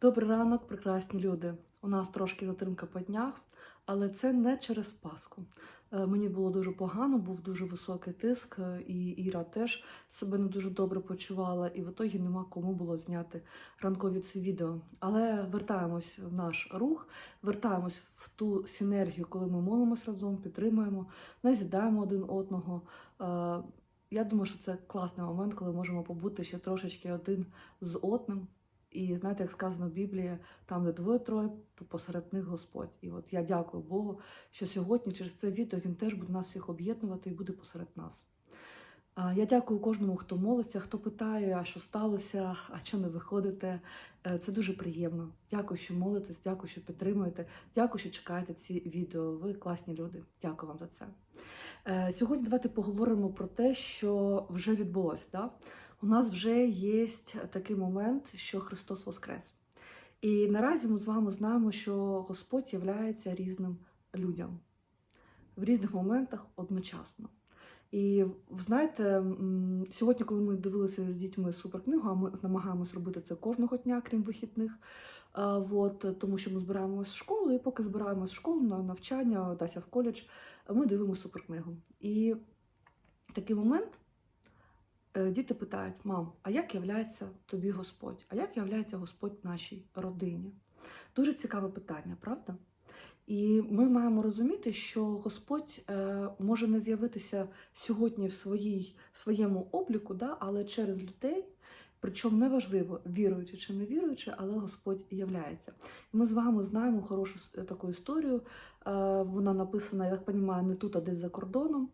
Добрий ранок, прекрасні люди. У нас трошки затримка по днях, але це не через Пасху. Е, Мені було дуже погано, був дуже високий тиск, е, і Іра теж себе не дуже добре почувала, і в ітогі нема кому було зняти ранкові ці відео. Але вертаємось в наш рух, вертаємось в ту синергію, коли ми молимось разом, підтримуємо, назідаємо один одного. Е, Я думаю, що це класний момент, коли можемо побути ще трошечки один з одним. І знаєте, як сказано в Біблії, там, де двоє-троє, посеред них Господь. І от я дякую Богу, що сьогодні через це відео він теж буде нас всіх об'єднувати і буде посеред нас. Я дякую кожному, хто молиться, хто питає, а що сталося, а що не виходите. Е, Це дуже приємно. Дякую, що молитесь, дякую, що підтримуєте. Дякую, що чекаєте ці відео. Ви класні люди. Дякую вам за це. Е, Сьогодні давайте поговоримо про те, що вже відбулося. Да? У нас вже є такий момент, що Христос Воскрес. І наразі ми з вами знаємо, що Господь являється різним людям в різних моментах одночасно. І знаєте, сьогодні, коли ми дивилися з дітьми суперкнигу, а ми намагаємось робити це кожного дня, крім вихідних. от, тому що ми збираємось в школу, і поки збираємось в школу на навчання, Дася в коледж, ми дивимося суперкнигу. І такий момент діти питають: мам, а як являється тобі Господь? А як являється Господь нашій родині? Дуже цікаве питання, правда? І ми маємо розуміти, що Господь е, може не з'явитися сьогодні в своїй, своєму обліку, да, але через людей, причому неважливо, віруючи чи не віруючи, але Господь являється. І ми з вами знаємо хорошу таку історію. Е, вона написана, я так розумію, не тут, а десь за кордоном.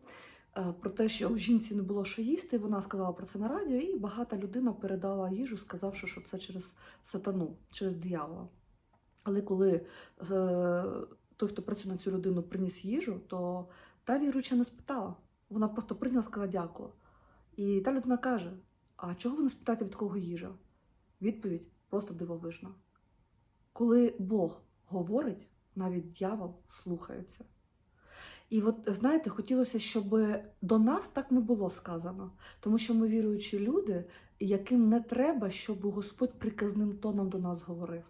Е, Про те, що у жінці не було що їсти, вона сказала про це на радіо, і багата людина передала їжу, сказавши, що це через сатану, через диявола. Але коли е, той, хто працює на цю людину, приніс їжу, то та віруюча не спитала. Вона просто прийняла, сказала дякую. І та людина каже: А чого ви не спитаєте, від кого їжа? Відповідь просто дивовижна. Коли Бог говорить, навіть дьявол слухається. І от знаєте, хотілося, щоб до нас так не було сказано, тому що ми віруючі люди, яким не треба, щоб Господь приказним тоном до нас говорив.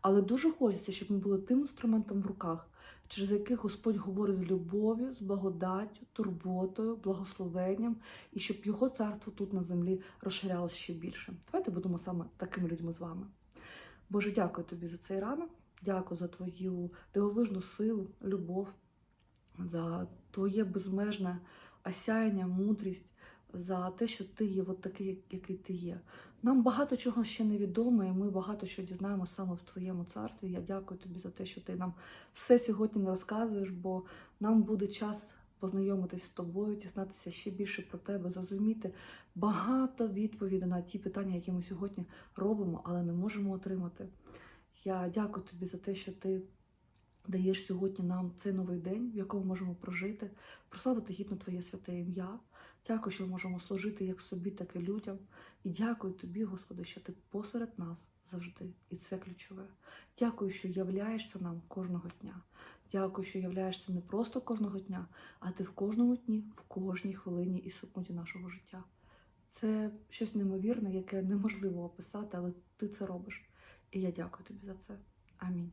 Але дуже хочеться, щоб ми були тим інструментом в руках, через який Господь говорить з любов'ю, з благодаттю, турботою, благословенням, і щоб його царство тут на землі розширялося ще більше. Давайте будемо саме такими людьми з вами. Боже, дякую тобі за цей ранок, дякую за твою дивовижну силу, любов, за твоє безмежне осяяння, мудрість, за те, що ти є от такий, який ти є. Нам багато чого ще не відомо, і ми багато що дізнаємося саме в твоєму царстві. Я дякую тобі за те, що ти нам все сьогодні не розказуєш, бо нам буде час познайомитись з тобою, дізнатися ще більше про тебе, зрозуміти багато відповідей на ті питання, які ми сьогодні робимо, але не можемо отримати. Я дякую тобі за те, що ти даєш сьогодні нам цей новий день, в якому можемо прожити, прославити гідно Твоє святе ім'я. Дякую, що ми можемо служити як собі, так і людям. І дякую тобі, Господи, що ти посеред нас завжди. І це ключове. Дякую, що являєшся нам кожного дня. Дякую, що являєшся не просто кожного дня, а ти в кожному дні, в кожній хвилині і секунді нашого життя. Це щось неймовірне, яке неможливо описати, але ти це робиш. І я дякую тобі за це. Амінь.